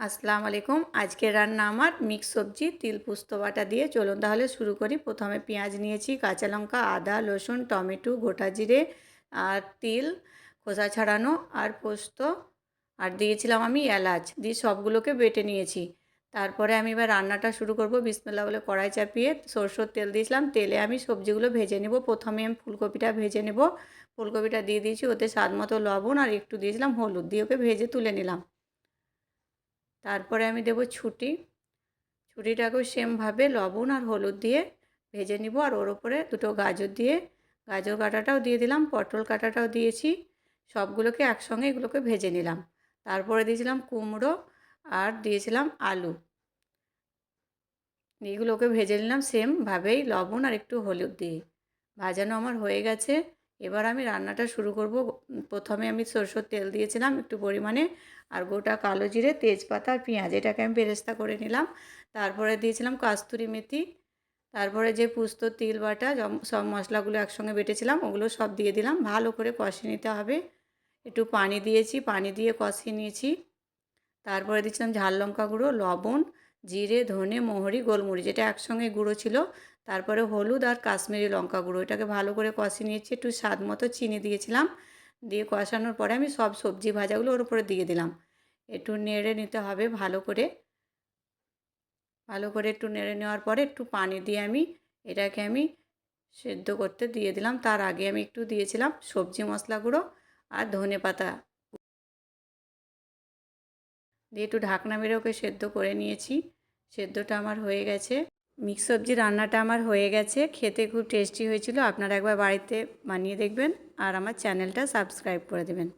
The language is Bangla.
আসসালামু আলাইকুম। আজকের রান্না আমার মিক্স সবজি, তিল, পুস্ত, বাটা দিয়ে। চলুন তাহলে শুরু করি। প্রথমে পেঁয়াজ নিয়েছি, কাঁচা লঙ্কা, আদা, রসুন, টমেটো, গোটা জিরে আর তিল, খোসা ছাড়ানো আর পোস্ত। আর দিয়েছিলাম আমি এলাচ, দিয়ে সবগুলোকে বেটে নিয়েছি। তারপরে আমি এবার রান্নাটা শুরু করব। বিসমিল্লা বলে কড়াই চাপিয়ে সরষের তেল দিয়েছিলাম। তেলে আমি সবজিগুলো ভেজে নেব। প্রথমে আমি ফুলকপিটা ভেজে নেব। ফুলকপিটা দিয়ে দিয়েছি, ওতে স্বাদ মতো লবণ আর একটু দিয়েছিলাম হলুদ, দিয়ে ওকে ভেজে তুলে নিলাম। তারপরে আমি দেবো ছুটি। ছুটিটাকেও সেমভাবে লবণ আর হলুদ দিয়ে ভেজে নিব আর ওর ওপরে দুটো গাজর দিয়ে। গাজর কাটাটাও দিয়ে দিলাম, পটল কাটাটাও দিয়েছি, সবগুলোকে একসঙ্গে এগুলোকে ভেজে নিলাম। তারপরে দিয়েছিলাম কুমড়ো আর দিয়েছিলাম আলু। এগুলোকে ভেজে নিলাম সেমভাবেই লবণ আর একটু হলুদ দিয়ে। ভাজানো আমার হয়ে গেছে। এবার আমি রান্নাটা শুরু করব। প্রথমে আমি সরষের তেল দিয়েছিলাম একটু পরিমাণে, আর গোটা কালো জিরে, তেজপাতা আর পেঁয়াজ, এটাকে আমি বেরেস্তা করে নিলাম। তারপরে দিয়েছিলাম কাস্তুরি মেথি, তারপরে যে পুস্ত, তিল, বাটা সব মশলাগুলো একসঙ্গে বেটেছিলাম, ওগুলো সব দিয়ে দিলাম। ভালো করে কষিয়ে নিতে হবে। একটু পানি দিয়েছি, পানি দিয়ে কষিয়ে নিয়েছি। তারপরে দিচ্ছিলাম ঝাল লঙ্কা গুঁড়ো, লবণ জিরে, ধনে, মোহরি, গোলমরিচ এটা একসঙ্গে গুঁড়ো ছিল। তারপরে হলুদ আর কাশ্মীরি লঙ্কা গুঁড়ো, এটাকে ভালো করে কষিয়ে নিয়েছি, একটু স্বাদ মতো চিনি দিয়েছিলাম। দিয়ে কষানোর পরে আমি সব সবজি ভাজাগুলো ওর উপরে দিয়ে দিলাম। একটু নেড়ে নিতে হবে ভালো করে। ভালো করে একটু নেড়ে নেওয়ার পরে একটু পানি দিয়ে আমি এটাকে আমি সেদ্ধ করতে দিয়ে দিলাম। তার আগে আমি একটু দিয়েছিলাম সবজি মশলা গুঁড়ো আর ধনে পাতা দিয়ে একটু ঢাকনা মেরে ওকে সেদ্ধ করে নিয়েছি। সেদ্ধটা আমার হয়ে গেছে। মিক্স সবজি রান্নাটা আমার হয়ে গেছে। খেতে খুব টেস্টি হয়েছিল। আপনারা একবার বাড়িতে বানিয়ে দেখবেন। আর আমার চ্যানেলটা সাবস্ক্রাইব করে দেবেন।